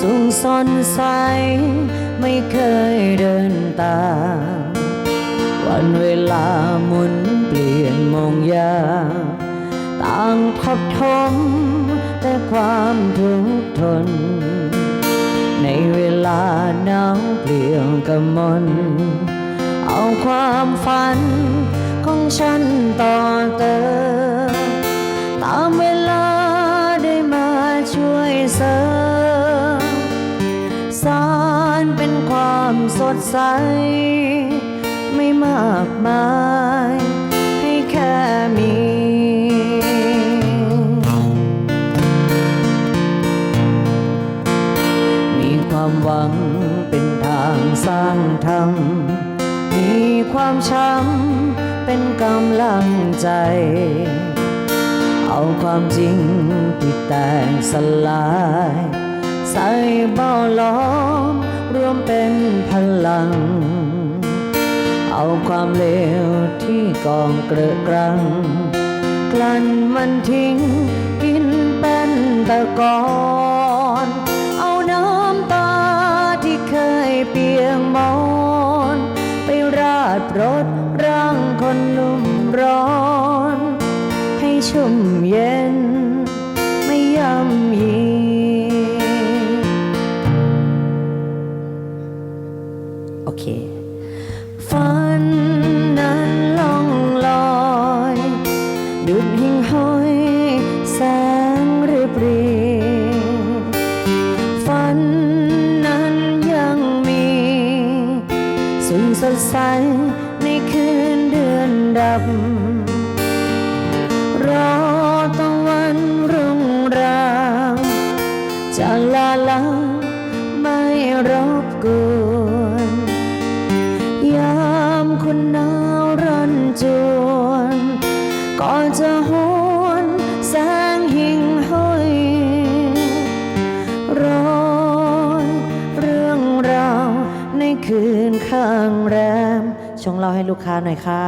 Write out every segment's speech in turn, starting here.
สูงสนใส ไม่เคยเดินตามวันเวลาหมุนเปลี่ยนมองยามต่างทับทมแต่ความทุกข์ทน ในเวลาหนาวเปลี่ยวกำมน เอาความฝันของฉันต่อเติมตามเวลา ใส ไม่มากมายให้แค่มีมีความหวังเป็นทางสร้างธรรมมีความช้ำเป็นกำลังใจ เอาความจริงที่แตกสลาย ใส่เบ้าล้อมรวมเป็นพลัง เอาความเลวที่กองเกลือกรัง กลั้นมันทิ้งกินเป็นตะกอนเอาน้ำตาที่เคยเปียกมอนไปราดรถร่างคนลุ่มร้อน ให้ชุ่มเย็น โอเคฝันนั้นล่องลอยดุดหิ่งห้อยแสงเรีบรีฝันนั้นยังมีสิ่งสดใสในคืนเดือนดับ รอตะวันรุ่งรางจะลาลาไม่รบกวน ชงเราให้ลูกค้าหน่อยค่ะ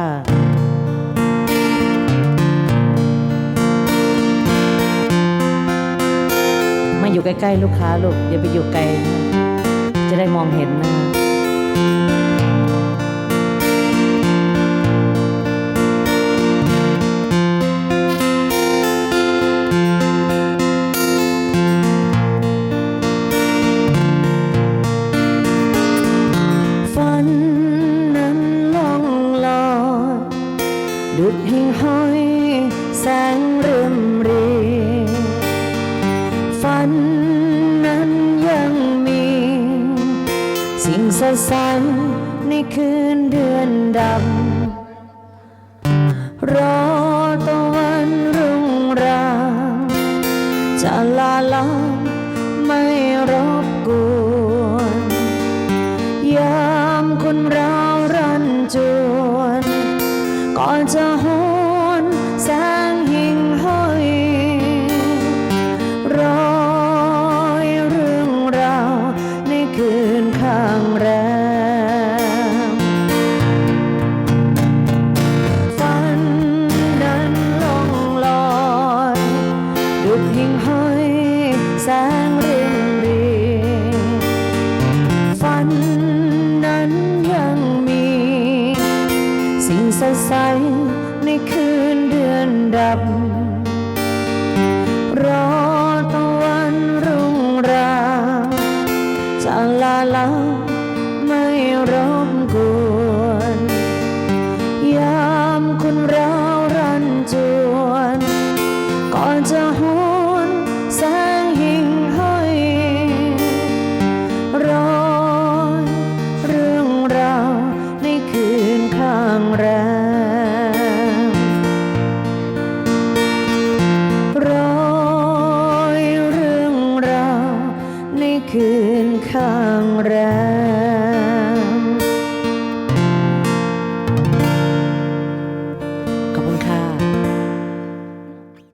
มาอยู่ใกล้ ๆ ลูกค้าลูกอย่าไปอยู่ไกล จะได้มองเห็นนะ ฝันนั้นยังมี สิ่งสดใสในคืนเดือนดำรอตะวันรุ่งรางจะลาลา ดือนดับรอ รัก